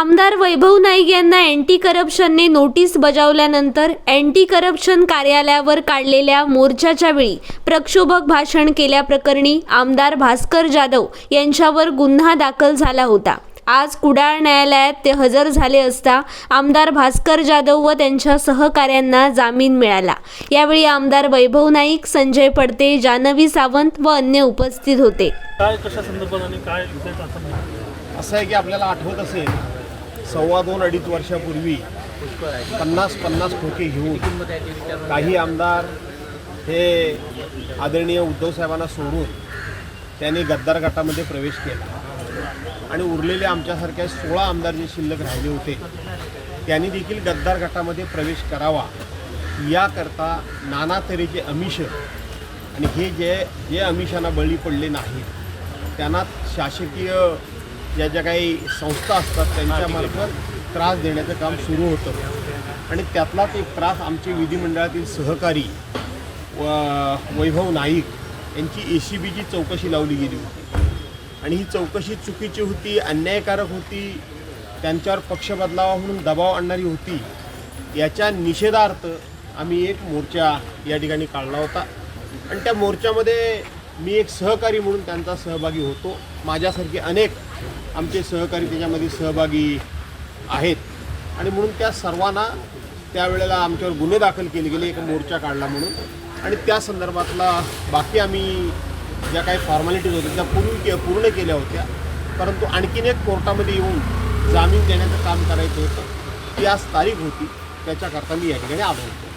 आमदार वैभव नाईक यांना अँटी करप्शनने नोटीस बजावल्यानंतर अँटी करप्शन कार्यालयावर काढलेल्या मोर्चाच्या वेळी प्रक्षोभक भाषण केल्याप्रकरणी आमदार भास्कर जाधव यांच्यावर गुन्हा दाखल झाला होता. आज कुडाळ न्यायालयात ते हजर झाले असता आमदार भास्कर जाधव व त्यांच्या सहकाऱ्यांना जामीन मिळाला. यावेळी आमदार वैभव नाईक संजय पडते जानवी सावंत व अन्य उपस्थित होते. काय कशा संदर्भात आणि काय असं आहे की आपल्याला आठवत असेल सव्वा दोन अडीच वर्षापूर्वी पन्नास पन्नास खोके घेऊन काही आमदार हे आदरणीय उद्धवसाहेबांना सोडून त्यांनी गद्दार गटामध्ये प्रवेश केला. आणि उरलेले आमच्यासारख्या सोळा आमदार जे शिल्लक राहिले होते त्यांनी देखील गद्दार गटामध्ये प्रवेश करावा. याकरता नाना तऱ्हेचे अमिष आणि हे जे जे अमिषांना बळी पडले नाहीत त्यांना शासकीय ज्या ज्या काही संस्था असतात त्यांच्यामार्फत त्रास देण्याचं काम सुरू होतं. आणि त्यातलाच एक त्रास आमचे विधिमंडळातील सहकारी व वैभव नाईक यांची ए सी बीची चौकशी लावली गेली होती. आणि ही चौकशी चुकीची होती अन्यायकारक होती त्यांच्यावर पक्ष बदलावा म्हणून दबाव आणणारी होती याच्या निषेधार्थ आम्ही एक मोर्चा या ठिकाणी काढला होता. आणि त्या मोर्चामध्ये मी एक सहकारी म्हणून त्यांचा सहभागी होतो. माझ्यासारखे अनेक आमचे सहकारी त्याच्यामध्ये सहभागी आहेत. आणि म्हणून त्या सर्वांना त्यावेळेला आमच्यावर गुन्हे दाखल केले गेले एक मोर्चा काढला म्हणून. आणि त्या संदर्भातला बाकी आम्ही ज्या काही फॉर्मॅलिटीज होत्या त्या पूर्ण के पूर्ण केल्या होत्या. परंतु आणखीन एक कोर्टामध्ये येऊन जामीन देण्याचं काम करायचं होतं ती आज तारीख होती. त्याच्याकरता मी या ठिकाणी आभार होतो